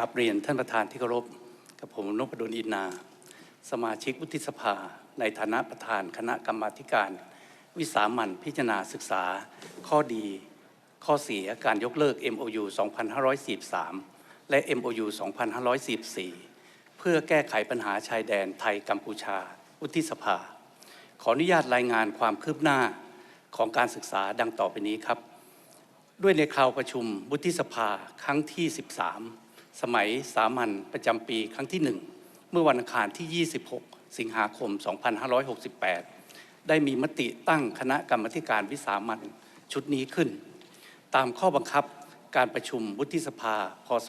กราบเรียนท่านประธานที่เคารพกับผมนพดลอินนา สมาชิกวุฒิสภา ในฐานะประธานคณะกรรมาการ วิสามันพิจารณาศึกษา ข้อดี ข้อเสียการยกเลิก MOU 2543 และ MOU 2544 เพื่อแก้ไขปัญหาชายแดนไทยกัมพูชา วุฒิสภา ขออนุญาตรายงานความคืบหน้าของการศึกษาดังต่อไปนี้ครับ ด้วยในคราวประชุมวุฒิสภาครั้งที่ 13 สมัยสามัญประจำปีครั้งที่ 1 เมื่อวันอังคารที่ 26 สิงหาคม 2568 ได้มีมติตั้งคณะกรรมการวิสามัญชุดนี้ขึ้น ตามข้อบังคับการประชุมวุฒิสภา พศ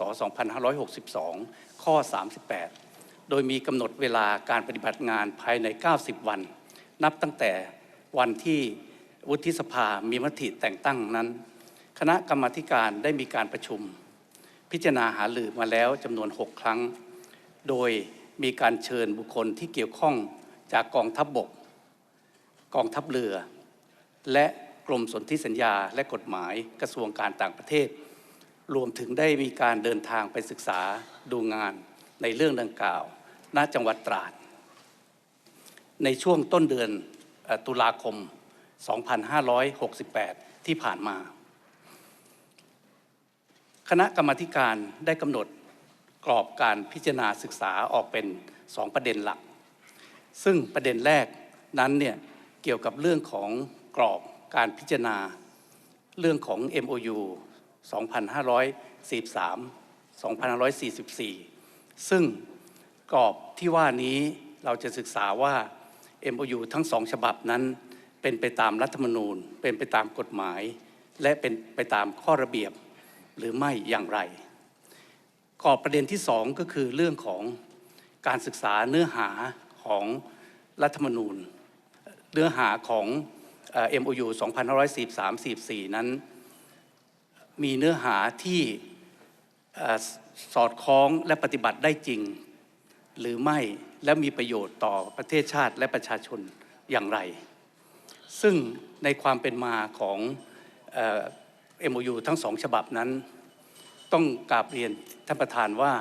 2562 ข้อ 38 โดยมีกำหนดเวลาการปฏิบัติงานภายใน 90 วัน นับตั้งแต่วันที่วุฒิสภามีมติแต่งตั้งนั้น คณะกรรมการได้มีการประชุม พิจารณาหารือมาแล้วจำนวน 6 ครั้ง โดยมีการเชิญบุคคลที่เกี่ยวข้องจากกองทัพบบก กองทัพเรือ และกรมสนธิสัญญาและกฎหมายกระทรวงการต่างประเทศ รวมถึงได้มีการเดินทางไปศึกษาดูงานในเรื่องดังกล่าว ณ จังหวัดตราด ในช่วงต้นเดือนตุลาคม 2568 ที่ผ่านมา คณะกรรมการได้กำหนดกรอบการพิจารณาศึกษาออกเป็นสองประเด็นหลัก ซึ่งประเด็นแรกนั้นเนี่ยเกี่ยวกับเรื่องของกรอบการพิจารณา เรื่องของ MOU 2543 2544 ซึ่งกรอบที่ว่านี้เราจะศึกษาว่า MOU ทั้งสองฉบับนั้น เป็นไปตามรัฐธรรมนูญ เป็นไปตามกฎหมาย และเป็นไปตามข้อระเบียบ หรือไม่อย่างไรกรอบประเด็นที่สองก็คือเรื่องของการศึกษาเนื้อหาของรัฐธรรมนูญ เนื้อหาของเอ่อ MOU 2543-44 นั้น มีเนื้อหาที่สอดคล้องและปฏิบัติได้จริง หรือไม่และมีประโยชน์ต่อประเทศชาติและประชาชนอย่างไร ซึ่งในความเป็นมาของ MOU ทั้งสองฉบับนั้น ต้องกราบเรียนท่านประธานว่า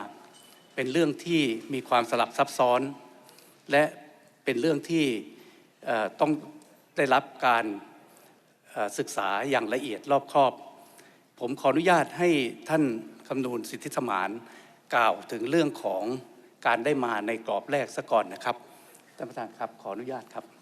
เป็นเรื่องที่มีความสลับซับซ้อน และเป็นเรื่องที่ต้องได้รับการศึกษาอย่างละเอียดรอบคอบ ผมขออนุญาตให้ท่านคำนูนสิทธิสมานกล่าวถึงเรื่องของการได้มาในกรอบแรกซะก่อนนะครับท่านประธานครับขออนุญาตครับ